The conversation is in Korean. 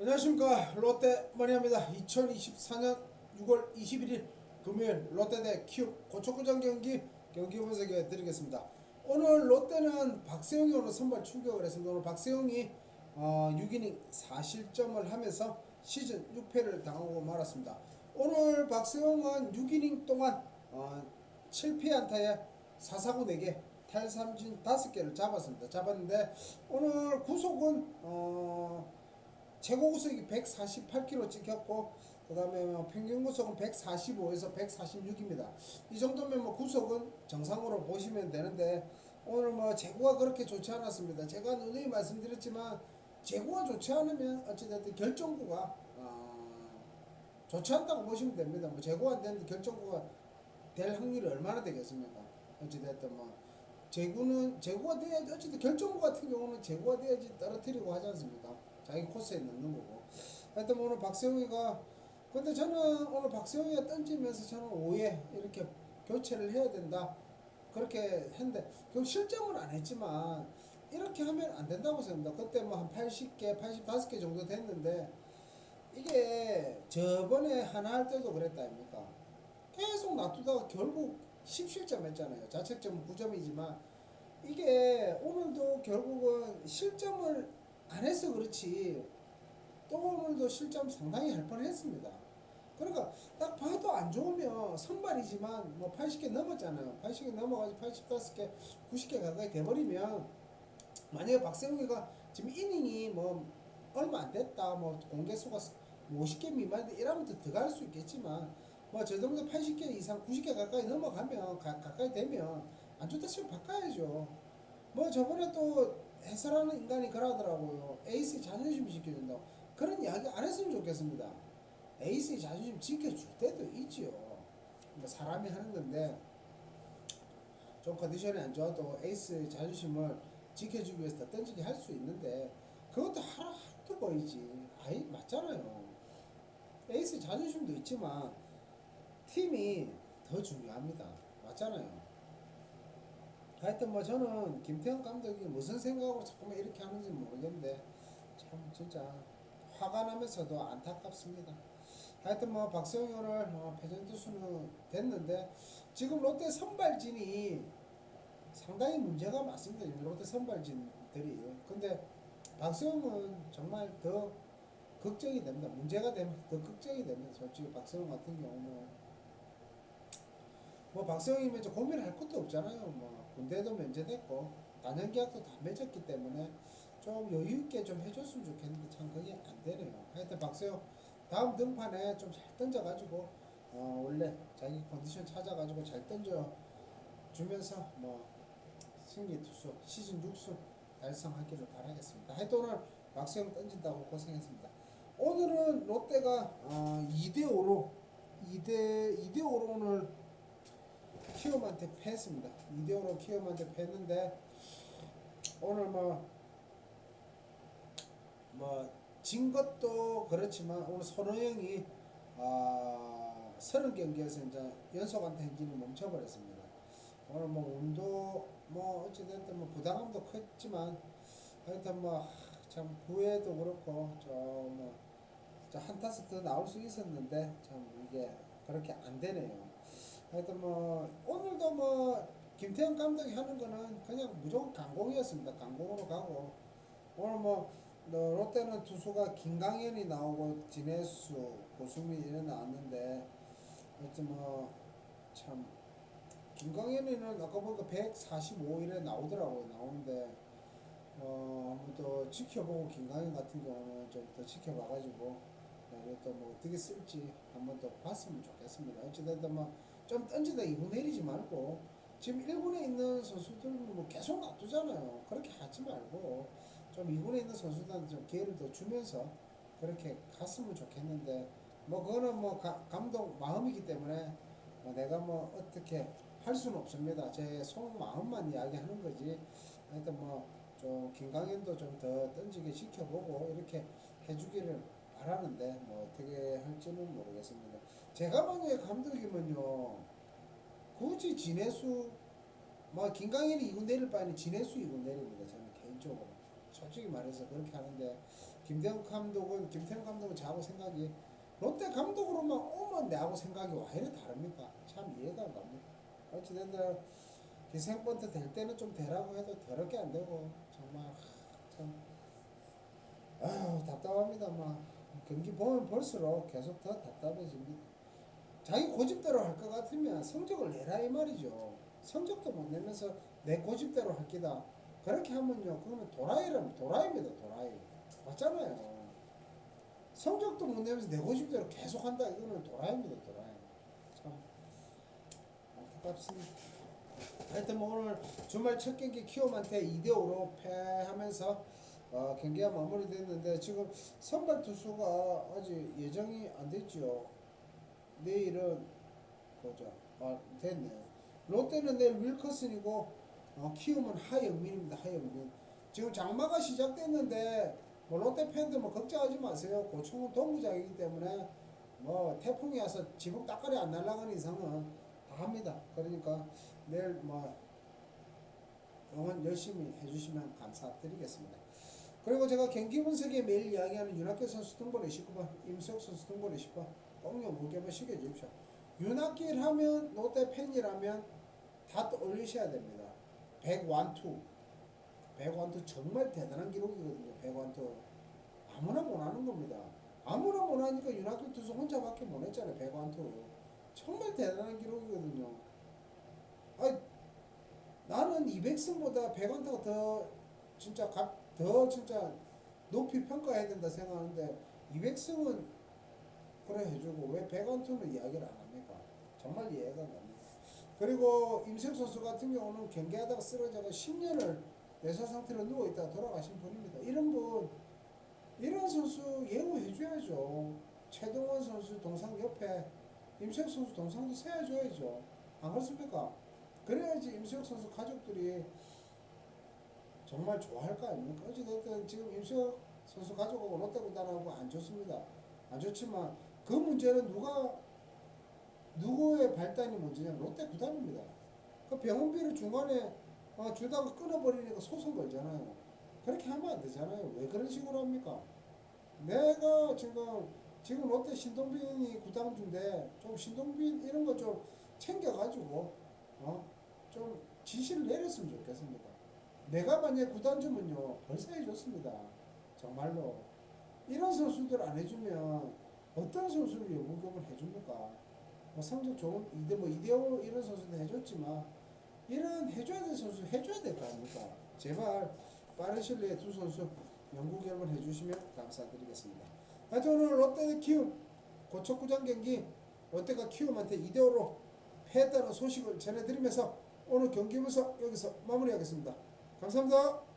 안녕하십니까. 롯데 마니아입니다. 2024년 6월 21일 금요일 롯데 대 키움 고척구장 경기 경기 분석해 드리겠습니다. 오늘 롯데는 박세웅이 오늘 선발 출격을 했습니다. 오늘 박세웅이 어, 6이닝 4실점을 하면서 시즌 6패를 당하고 말았습니다. 오늘 박세웅은 6이닝 동안 어, 7피해 안타에 4사구 4개 탈삼진 5개를 잡았습니다. 잡았는데 오늘 구속은 어, 최고 구속이 148km 찍혔고 그 다음에 뭐 평균 구속은 145에서 146입니다. 이 정도면 뭐 구속은 정상으로 보시면 되는데 오늘 뭐 재고가 그렇게 좋지 않았습니다. 제가 누누이 말씀드렸지만 재고가 좋지 않으면 어찌됐든 결정구가 어, 좋지 않다고 보시면 됩니다. 뭐 재고가 안 되는데 결정구가 될 확률이 얼마나 되겠습니까? 어찌됐든 뭐 재고는 재고가 돼야지 어쨌든 결정구 같은 경우는 재고가 돼야지 떨어뜨리고 하지 않습니까? 자기 코스에 넣는 거고. 하여튼 뭐 오늘 박세웅이가 근데 저는 오늘 박세웅이가 던지면서 저는 5회 이렇게 교체를 해야 된다. 그렇게 했는데 결국 실점은 안 했지만 이렇게 하면 안 된다고 생각합니다. 그때 뭐 한 80개, 85개 정도 됐는데 이게 저번에 하나 할 때도 그랬다 아닙니까? 계속 놔두다가 결국 10실점 했잖아요. 자책점은 9점이지만 이게 오늘도 결국은 실점을 안 해서 그렇지 또 오늘도 실점 상당히 할 뻔했습니다. 그러니까 딱 봐도 안 좋으면 선발이지만 뭐 80개 넘었잖아요. 80개 넘어가지고 85개, 90개 가까이 돼버리면 만약에 박세웅이가 지금 이닝이 뭐 얼마 안 됐다, 뭐 공개 수가 50개 미만인데 이러면 더 들어갈 수 있겠지만 뭐 저 정도 80개 이상, 90개 가까이 넘어가면 가, 가까이 되면 안 좋다 싶으면 바꿔야죠. 뭐 저번에 또 해설하는 인간이 그러더라고요. 에이스 자존심 지켜준다고. 그런 이야기 안 했으면 좋겠습니다. 에이스의 자존심 지켜줄 때도 있지요. 뭐 사람이 하는 건데 좀 컨디션이 안 좋아도 에이스 자존심을 지켜주기 위해서 더 던지게 할 수 있는데 그것도 하루 하도 보이지. 아이 맞잖아요. 에이스 자존심도 있지만 팀이 더 중요합니다. 맞잖아요. 하여튼 뭐 저는 김태형 감독이 무슨 생각으로 자꾸만 이렇게 하는지 모르겠는데 참 진짜 화가 나면서도 안타깝습니다. 하여튼 뭐 박세웅이 오늘 어, 패전 투수는 됐는데 지금 롯데 선발진이 상당히 문제가 많습니다. 롯데 선발진들이 근데 박세웅은 정말 더 걱정이 됩니다. 문제가 되면 더 걱정이 됩니다. 솔직히 박세웅 같은 경우는 뭐 박세웅이면 이제 고민할 것도 없잖아요. 뭐 군대도 면제됐고 단연 계약도 다 맺었기 때문에 좀 여유 있게 좀 해줬으면 좋겠는데 참 그게 안 되네요. 하여튼 박세웅 다음 등판에 좀 잘 던져가지고 어 원래 자기 컨디션 찾아가지고 잘 던져 주면서 뭐 승리 투수 시즌 6수 달성하기를 바라겠습니다. 하여튼 오늘 박세웅 던진다고 고생했습니다. 오늘은 롯데가 어 2대 5로 2대 2대 5로 오늘 키움한테 패했습니다. 2대 5로 키움한테 패했는데 오늘 뭐 뭐 진 것도 그렇지만 오늘 손호영이 아 30경기에서 이제 연속 안타 행진이 멈춰버렸습니다. 오늘 뭐 운도 뭐 어찌됐든 뭐 부담감도 컸지만 하여튼 뭐참 구회도 그렇고 좀뭐 한 타석 더 나올 수 있었는데 참 이게 그렇게 안 되네요. 하여튼 뭐 오늘도 뭐 김태형 감독이 하는 거는 그냥 무조건 강공이었습니다. 강공으로 가고 오늘 뭐너 롯데는 투수가 김강현이 나오고 진해수, 고수민 이래 나왔는데 하여튼 뭐참 김강현이는 아까 보니까 145 이래 나오더라고요. 나오는데 어, 더 지켜보고 김강현 같은 경우는 좀 더 지켜봐가지고 이것도 뭐 어떻게 쓸지 한번 더 봤으면 좋겠습니다. 어찌됐든 뭐 좀 던지다 2분 내리지 말고 지금 1군에 있는 선수들은 뭐 계속 놔두잖아요. 그렇게 하지 말고 좀 2군에 있는 선수들한테 좀 기회를 더 주면서 그렇게 갔으면 좋겠는데 뭐 그거는 뭐 가, 감독 마음이기 때문에 뭐 내가 뭐 어떻게 할 수는 없습니다. 제 속마음만 이야기하는 거지. 하여튼 뭐좀 김강현도 좀 더 던지게 시켜보고 이렇게 해주기를 바라는데 뭐 어떻게 할지는 모르겠습니다. 제가 만약에 감독이면요 굳이 진해수 뭐 김강현이 2군 내릴 바에는 진해수 2군 내립니다. 저는 개인적으로 솔직히 말해서 그렇게 하는데 김태형 감독은 김태형 감독은 저하고 생각이 롯데 감독으로만 오면 내하고 생각이 와 이래 다릅니까? 참 이해가 안 갑니다. 어찌됐든 기생번트 될 때는 좀 되라고 해도 더럽게 안 되고 정말 하, 참 아유 답답합니다. 막 경기 보면 볼수록 계속 더 답답해집니다. 자기 고집대로 할 것 같으면 성적을 내라 이 말이죠. 성적도 못 내면서 내 고집대로 할 기다. 그렇게 하면요, 그거는 도라이라면 도라이입니다, 도라이. 맞잖아요. 성적도 못 내면서 내 고집대로 계속 한다. 이거는 도라이입니다, 도라이. 참 안타깝습니다. 하여튼 뭐 오늘 주말 첫 경기 키움한테 2대 5로 패하면서 어, 경기가 마무리됐는데 지금 선발 투수가 아직 예정이 안 됐죠. 내일은 보자. 아 됐네요. 롯데는 내일 윌커슨이고 어, 키움은 하영민입니다. 하영민. 지금 장마가 시작됐는데 뭐 롯데 팬들 뭐 걱정하지 마세요. 고충은 동구장이기 때문에 뭐 태풍이 와서 지붕 따까리 안 날아가는 이상은 다 합니다. 그러니까 내일 뭐 응원 열심히 해주시면 감사드리겠습니다. 그리고 제가 경기 분석에 매일 이야기하는 윤학규 선수 등번호 29번, 임수혁 선수 번호 10번 꼭요 무게만 시켜주십시오. 윤학길 하면 롯데 팬이라면 다또 올리셔야 됩니다. 100완투 100완투 정말 대단한 기록이거든요. 100완투 아무나 못하는 겁니다. 아무나 못하니까 윤학길 투수 혼자밖에 못했잖아요. 100완투 정말 대단한 기록이거든요. 아 나는 200승보다 100완투가 더 진짜 값, 더 진짜 높이 평가해야 된다 생각하는데 200승은 그래 해주고 왜 100완투는 이야기를 안 합니까? 정말 이해가 안 갑니다. 그리고 임석 선수 같은 경우는 경기하다가 쓰러져가 10년을 내사 상태로 누워 있다가 돌아가신 분입니다. 이런 분 이런 선수 예우해 줘야죠. 최동원 선수 동상 옆에 임석 선수 동상도 세워줘야죠. 안 그렇습니까? 그래야지 임수혁 선수 가족들이 정말 좋아할 거 아닙니까? 어찌됐든 지금 임수혁 선수 가족하고 롯데 구단하고 안 좋습니다. 안 좋지만 그 문제는 누가 누구의 발단이 문제냐면 롯데 구단입니다. 그 병원비를 중간에 어, 주다가 끊어버리니까 소송 걸잖아요. 그렇게 하면 안 되잖아요. 왜 그런 식으로 합니까? 내가 지금 지금 롯데 신동빈이 구단주인데 좀 신동빈 이런 거 좀 챙겨가지고 어? 좀 지시를 내렸으면 좋겠습니다. 내가 만약 구단주면요 벌써 해줬습니다. 정말로 이런 선수들 안 해주면 어떤 선수를 연구금을 해줍니까? 뭐 성적 좋은 이대 뭐 이대호 이런 선수도 해줬지만 이런 해줘야 될 선수 해줘야 될 거 아닙니까? 제발 빠른 시일 내에 두 선수 결과를 해주시면 감사드리겠습니다. 하여튼 오늘 롯데 대 키움 고척구장 경기 롯데가 키움한테 2대5로 패했다는 소식을 전해드리면서 오늘 경기 분석 여기서 마무리하겠습니다. 감사합니다.